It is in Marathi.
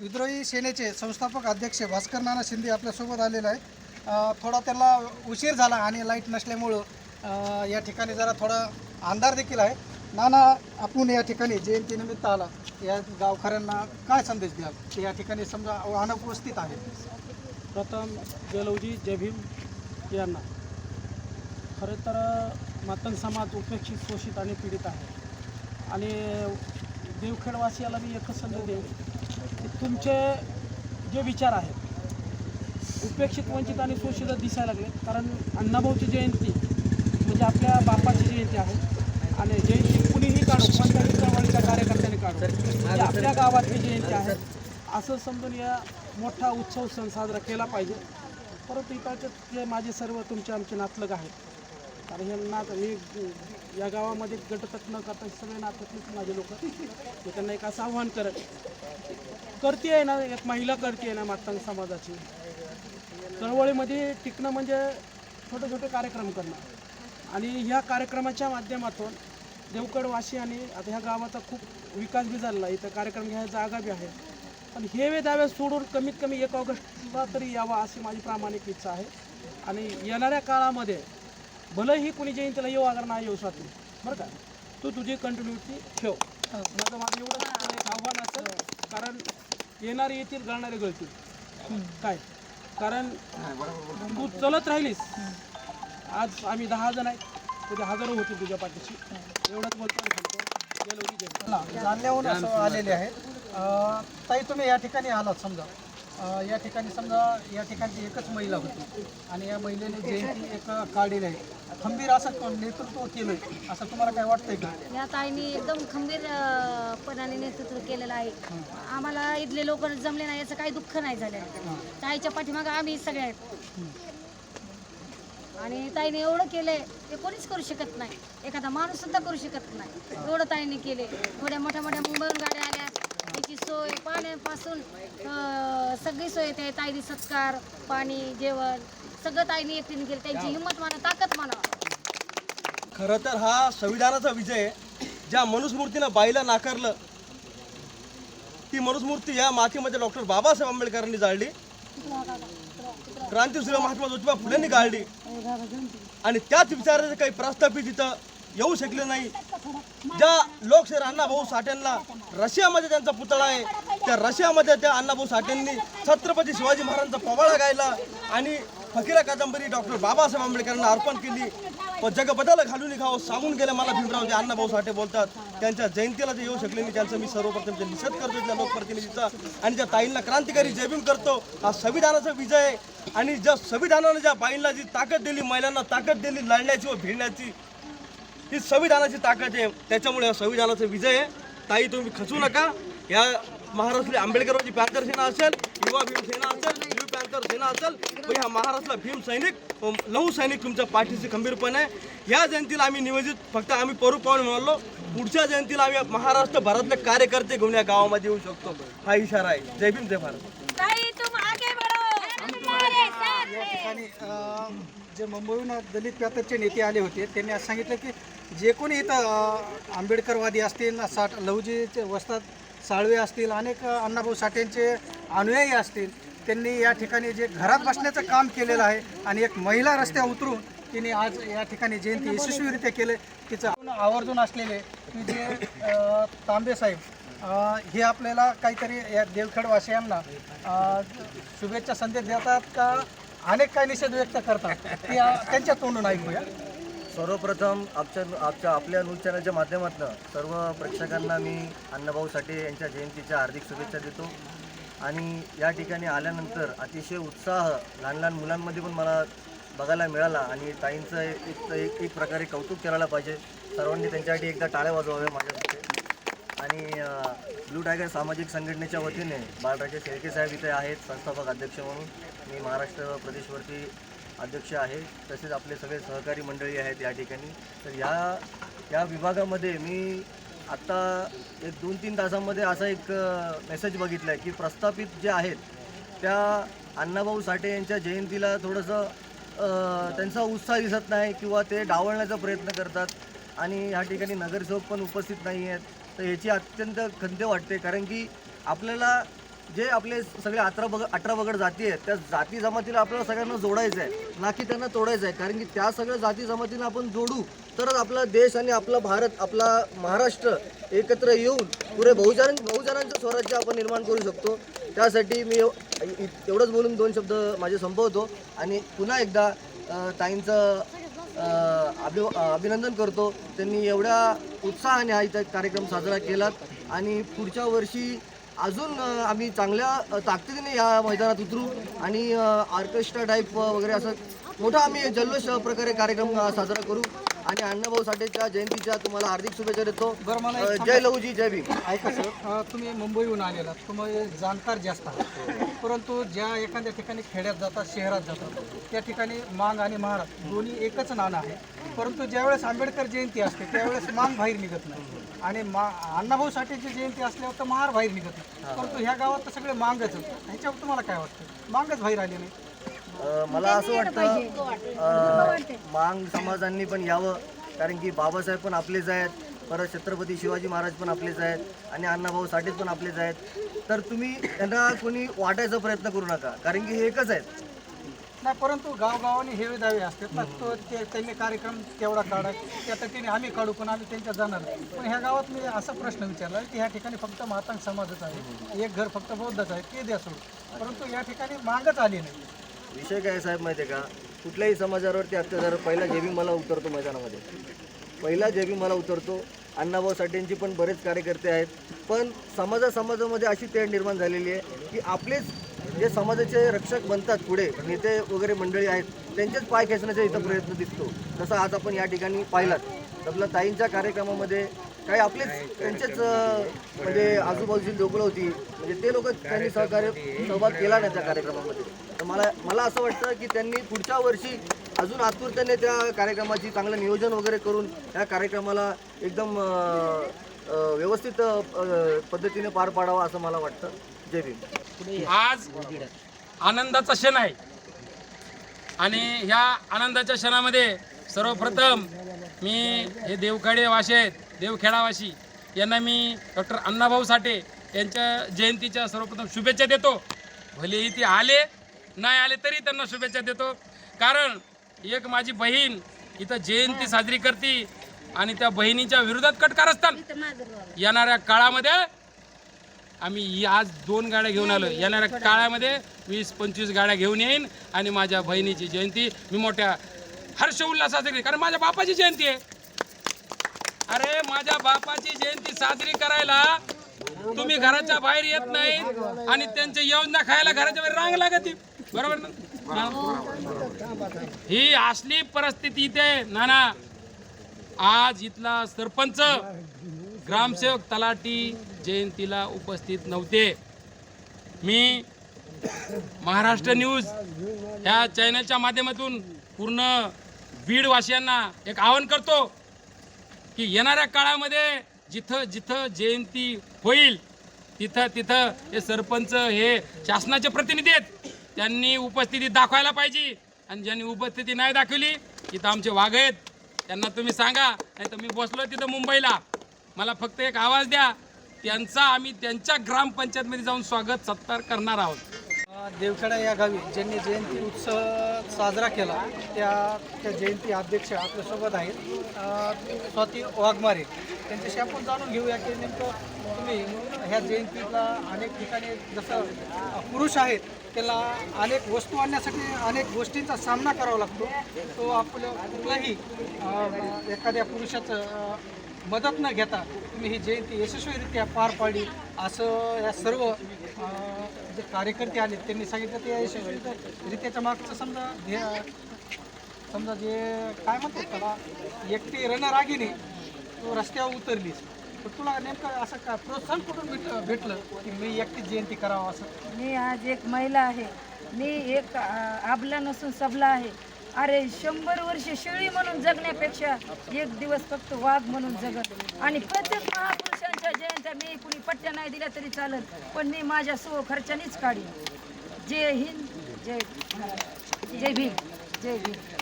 विद्रोही सेनेचे संस्थापक अध्यक्ष भास्कर नाना शिंदे आपल्यासोबत आलेला आहे थोडा त्याला उशीर झाला आणि लाइट नसल्यामुळं या ठिकाणी जरा थोडा अंधार देखील आहे. नाना आपण या ठिकाणी जयंतीनिमित्त आला. या गावकऱ्यांना काय संदेश द्याल? ते या ठिकाणी समजा अनुपस्थित आहे प्रथम जलौजी जय भीम यांना. खरं तर मातंग समाज उपेक्षित शोषित आणि पीडित आहे. आणि देवखेडवासियाला मी एकच संदेश देईन. तुमचे जे विचार आहेत उपेक्षित वंचित आणि शोषित दिसायला लागले कारण अण्णाभाऊची जयंती म्हणजे आपल्या बापाची जयंती आहे. आणि जयंती कुणीही काढू कोणत्याही चळवळीच्या कार्यकर्त्याने काढू. म्हणजे आपल्या गावातली जयंती आहे. असं समजून या मोठा उत्सव सण साजरा केला पाहिजे. परंतु इकडचे जे माझे सर्व तुमचे आमचे नातलग आहेत कारण हे नात मी या गावामध्ये गटतट न करता सगळे नात्यातलेच माझे लोक. मी त्यांना एक असं आव्हान करत करते आहे ना एक महिला करते आहे ना मातंग समाजाची. चळवळीमध्ये टिकणं म्हणजे छोटे छोटे कार्यक्रम करणं. आणि ह्या कार्यक्रमाच्या माध्यमातून देवकडवाशी आणि आता ह्या गावाचा खूप विकास बी झालेला आहे. इथं कार्यक्रम घ्यायला जागा बी आहे. पण हे वे दावे सोडून कमीत कमी एक ऑगस्टला तरी यावा अशी माझी प्रामाणिक इच्छा आहे. आणि येणाऱ्या काळामध्ये भलेही कुणी जयंतीला येऊ अगर नाही येऊ स्वाती बरं का? तू तुझी कंटिन्युटी ठेव. माझं माझं एवढं एक आव्हान असेल कारण येणारे येतील गळणारे गळतील. काय? कारण तू चलत राहिलीस. आज आम्ही दहा जण आहेत उद्या हजारो होतील तुझ्या पाठीशी. एवढंच बोलतो आलेले आहेत. अ, ताई तुम्ही या ठिकाणी आलात समजा. या ठिकाणी समजा या ठिकाणची एकच महिला होती. आणि या महिलेने जयंती एक काढलेली आहे. खंबीर असं नेतृत्व केलं असं तुम्हाला काय वाटतंय का? या ताईने एकदम खंबीर अं, पणाने नेतृत्व केलेलं आहे. आम्हाला इथले लोक जमले नाही याचं काही दुःख नाही झालं. ताईच्या पाठीमागं आम्ही सगळे आहेत. आणि ताईने एवढं केलंय ते कोणीच करू शकत नाही. एखादा माणूस सुद्धा करू शकत नाही. एवढं ताईने केले एवढ्या मोठ्या मोठ्या मुंबईहून गाड्या आल्या. त्याची सोय पाण्यापासून सगळी सोय ते ताईने सत्कार पाणी जेवण सगळं ताईने एकटीने केलं. त्यांची हिंमत म्हणा ताकद म्हणा. खरं तर हा संविधानाचा विजय आहे. ज्या मनुस्मूर्तीनं बाईला नाकारलं ती मनुस्मूर्ती या मातीमध्ये डॉक्टर बाबासाहेब आंबेडकरांनी जाळली. क्रांतीसूर्य महात्मा ज्योतिबा फुलेंनी गाळली. आणि त्याच विचाराचे काही प्रस्थापित इथं येऊ शकले नाही. ज्या लोकशाहीर अण्णाभाऊ साठेंना रशियामध्ये त्यांचा पुतळा आहे त्या रशियामध्ये त्या अण्णाभाऊ साठेंनी छत्रपती शिवाजी महाराजांचा पोवाडा गायला आणि फकीरा कादंबरी डॉक्टर बाबासाहेब आंबेडकरांना अर्पण केली. व जगबदाला घालून खावं सांगून गेले मला भीमराव जे अण्णाभाऊ साठे बोलतात. त्यांच्या जयंतीला ते येऊ शकले नाही त्यांचा मी सर्वप्रथम ते निषेध करतो त्या लोकप्रतिनिधीचा. आणि ज्या ताईंना क्रांतिकारी जयभीम करतो हा संविधानाचा विजय आहे. आणि ज्या संविधानानं ज्या बाईंना जी ताकद दिली महिलांना ताकद दिली लढण्याची व भिडण्याची ही संविधानाची ताकद आहे. त्याच्यामुळे या संविधानाचा विजय आहे. ताई तुम्ही खचू नका. या महाराष्ट्रातली आंबेडकरवादी पॅन्थर सेना असेल युवा भीम सेना असेल युवा पॅन्थर सेना असेल व ह्या महाराष्ट्राला भीम सैनिक व लहू सैनिक तुमच्या पाठीशी खंबीरपणे आहे. या जयंतीला आम्ही नियोजित फक्त आम्ही परू पाहून म्हणालो पुढच्या जयंतीला आम्ही महाराष्ट्रभरातले कार्यकर्ते घेऊन या गावामध्ये येऊ शकतो. हा इशारा आहे. जय भीम जय भारत. ताई तुम आगे बढ़ो. या ठिकाणी जे मुंबईहून दलित पॅथरचे नेते आले होते त्यांनी आज सांगितलं की जे कोणी इथं आंबेडकरवादी असतील साठ लहुजीचे वस्तात साळवे असतील अनेक अण्णाभाऊ साठेंचे अनुयायी असतील त्यांनी या ठिकाणी जे घरात बसण्याचं काम केलेलं आहे आणि एक महिला रस्त्या उतरून तिने आज या ठिकाणी जयंती यशस्वीरित्या केलं. तिचं आवर्जून असलेले की जे तांबेसाहेब तांबे साहेब हे आपल्याला काहीतरी या देवखेडवासियांना शुभेच्छा संदेश देतात का? अनेक काही निषेध व्यक्त करतात. ते त्यांच्या तोंडून ऐकूया. सर्वप्रथम आमच्या आमच्या आपल्या न्यूज चॅनलच्या माध्यमातून सर्व प्रेक्षकांना मी अण्णाभाऊ साठे यांच्या जयंतीच्या हार्दिक शुभेच्छा देतो. आणि या ठिकाणी आल्यानंतर अतिशय उत्साह लहान लहान मुलांमध्ये पण मला बघायला मिळाला आणि ताईंचं एक एक एक प्रकारे कौतुक करायला पाहिजे. सर्वांनी त्यांच्यासाठी एकदा टाळ्या वाजवाव्या माझ्यासाठी. आणि ब्लू टायगर सामाजिक संघटनेच्या वतीने बाळराजे शेळके साहेब इथे आहेत संस्थापक अध्यक्ष म्हणून. मी महाराष्ट्र प्रदेशवरती अध्यक्ष आहे तसेच आपले सगळे सहकारी मंडळी आहेत या ठिकाणी. तर या या विभागामध्ये मी आत्ता एक दोन तीन तासामध्ये असा एक मेसेज बघितला आहे की प्रस्थापित जे आहेत त्या अण्णाभाऊ साठे यांच्या जयंतीला थोडंसं त्यांचा उत्साह दिसत नाही किंवा ते डावळण्याचा प्रयत्न करतात आणि ह्या ठिकाणी नगरसेवक पण उपस्थित नाही आहेत. तर याची अत्यंत खंत वाटते कारण की आपल्याला जे आपले सगळे अठरा बग अठरा बगड जाती आहेत त्या जाती जमातीला आपल्याला सगळ्यांना जोडायचं आहे ना की त्यांना तोडायचं आहे कारण की त्या सगळ्या जाती जमातीला आपण जोडू तरच आपला देश आणि आपला भारत आपला महाराष्ट्र एकत्र येऊन पुरे बहुजन बहुजनांचं स्वराज्य आपण निर्माण करू शकतो. त्यासाठी मी एवढंच बोलून दोन शब्द माझे संपवतो. आणि पुन्हा एकदा ताईंचं अभि अभिनंदन करतो. त्यांनी एवढ्या उत्साहाने हा इथं कार्यक्रम साजरा केलात. आणि पुढच्या वर्षी अजून आम्ही चांगल्या ताकदीने या मैदानात उतरू आणि ऑर्केस्ट्रा टाईप वगैरे असं मोठा आम्ही जल्लोष प्रकारे कार्यक्रम साजरा करू. आणि अण्णाभाऊ साठेच्या जयंतीच्या तुम्हाला हार्दिक शुभेच्छा देतो. बरं मला अ, जय लहूजी जय भीम. ऐका सर अ, तुम्ही मुंबईहून आलेला तुम्ही जाणकार जास्त आहात. परंतु ज्या एखाद्या ठिकाणी खेड्यात जातात शहरात जातात त्या ठिकाणी मांग आणि महार दोन्ही एकच नाणं आहे. परंतु ज्यावेळेस आंबेडकर जयंती असते त्यावेळेस मांग बाहेर निघत नाही. आणि मा अण्णाभाऊ साठेची जयंती असल्यावर तर महार बाहेर निघत नाही. परंतु ह्या गावात तर सगळे मांगच आहेत. ह्याच्यावर तुम्हाला काय वाटतं? मांगच बाहेर आली नाही. मला असं वाटतं मांग समाजांनी पण यावं कारण की बाबासाहेब पण आपलेच आहेत परत छत्रपती शिवाजी महाराज पण आपलेच आहेत आणि अण्णाभाऊ साठेच पण आपलेच आहेत. तर तुम्ही त्यांना कोणी वाटायचा प्रयत्न करू नका कारण की हे एकच आहेत. नाही परंतु गावगावाने हेवे दावे असतात ना तो ते त्यांनी कार्यक्रम तेवढा काढा त्या तटीने आम्ही काढू पण आम्ही त्यांच्या जाणार नाही. पण ह्या गावात मी असा प्रश्न विचारला की ह्या ठिकाणी फक्त मातांग समाजच आहे एक घर फक्त बौद्धच आहे ते द्या सोडून. परंतु या ठिकाणी मागच आली नाही. विषय काय साहेब माहिती आहे का? कुठल्याही समाजावरती अत्याचार पहिला जेबी मला उतरतो मैदानामध्ये. पहिला जेबी मला उतरतो अण्णाभाऊ साठेंची पण बरेच कार्यकर्ते आहेत. पण समाजा समाजामध्ये अशी तेढ निर्माण झालेली आहे की आपलेच जे समाजाचे रक्षक बनतात पुढे नेते वगैरे मंडळी आहेत त्यांचेच पाय खेचण्याचा इथं प्रयत्न दिसतो. जसं आज आपण या ठिकाणी पाहिलात आपल्या ताईंच्या कार्यक्रमामध्ये काही आपलेच त्यांचेच म्हणजे आजूबाजूची लोकं होती. म्हणजे ते लोक त्यांनी सहकार्य सहभाग केला नाही त्या कार्यक्रमामध्ये. मला मला असं वाटतं की त्यांनी पुढच्या वर्षी अजून आतुरतेने त्या कार्यक्रमाची चांगलं नियोजन वगैरे करून या कार्यक्रमाला एकदम व्यवस्थित पद्धतीने पार पाडावा असं मला वाटतं. जय भीम. आज आनंदाचा क्षण आहे. आणि ह्या आनंदाच्या क्षणामध्ये सर्वप्रथम मी हे देवखेडे वाशी आहेत देवखेडावाशी यांना मी डॉक्टर अण्णाभाऊ साठे यांच्या जयंतीच्या सर्वप्रथम शुभेच्छा देतो. भलेही ते आले नाही आले तरी त्यांना शुभेच्छा देतो. कारण एक माझी बहीण इथं जयंती साजरी करते आणि त्या बहिणीच्या विरोधात कट कारस्थान येणाऱ्या काळामध्ये आम्ही आज दोन गाड्या घेऊन आलो येणाऱ्या काळामध्ये वीस पंचवीस गाड्या घेऊन येईन आणि माझ्या बहिणीची जयंती मी मोठ्या हर्ष उल्हासात साजरी कारण माझ्या बापाची जयंती आहे. अरे माझ्या बापाची जयंती साजरी करायला तुम्ही घराच्या बाहेर येत नाही आणि त्यांच्या योजना खायला घराच्या बाहेर रांग लागत. बरोबर ना? ही असली परिस्थिती इथे नाना. आज इथला सरपंच ग्रामसेवक तलाठी जयंतीला उपस्थित नव्हते. मी महाराष्ट्र न्यूज ह्या चॅनलच्या माध्यमातून पूर्ण बीडवासियांना एक आवाहन करतो की येणाऱ्या काळामध्ये जिथं जिथं जयंती होईल तिथं तिथं हे सरपंच हे शासनाचे प्रतिनिधी आहेत. त्यांनी उपस्थिती दाखवायला पाहिजे. आणि ज्यांनी उपस्थिती नाही दाखवली तिथं आमचे वाघ आहेत. त्यांना तुम्ही सांगा नाही तर मी बसलो तिथं मुंबईला. मला फक्त एक आवाज द्या. त्यांचा आम्ही त्यांच्या ग्रामपंचायतमध्ये जाऊन स्वागत सत्कार करणार आहोत. देवखेडा या गावी ज्यांनी जयंती उत्सव साजरा केला त्या त्या जयंती अध्यक्ष आपल्यासोबत आहेत. स्वाती वाघमारे. त्यांच्याशी आपण जाणून घेऊया की नेमकं तुम्ही ह्या जयंतीला अनेक ठिकाणी जसं पुरुष आहेत त्याला अनेक वस्तू आणण्यासाठी अनेक गोष्टींचा सामना करावा लागतो. तो आपलं कुठलाही एखाद्या पुरुषाचं मदत न घेता तुम्ही ही जयंती यशस्वीरित्या पार पाडली. असं या सर्व जे कार्यकर्ते आले त्यांनी सांगितलं ते या यशस्वीरित्याच्या मागचं समजा ध्येय समजा जे काय म्हणतात त्याला एकटी रणरागिनी तू रस्त्यावर उतरलीस तर तुला नेमकं असं काय प्रोत्साहन कुठून भेट भेटलं की मी एकटी जयंती करावं असं? मी आज एक महिला आहे. मी एक आबला नसून सबला आहे. अरे शंभर वर्ष शेळी म्हणून जगण्यापेक्षा एक दिवस फक्त वाघ म्हणून जगत. आणि प्रत्येक महापुरुषांच्या जयंत्या मी कुणी पट्ट्या नाही दिल्या तरी चालत पण मी माझ्या सो खर्चानीच काढीन. जय हिंद जय जय भीम जय भीम.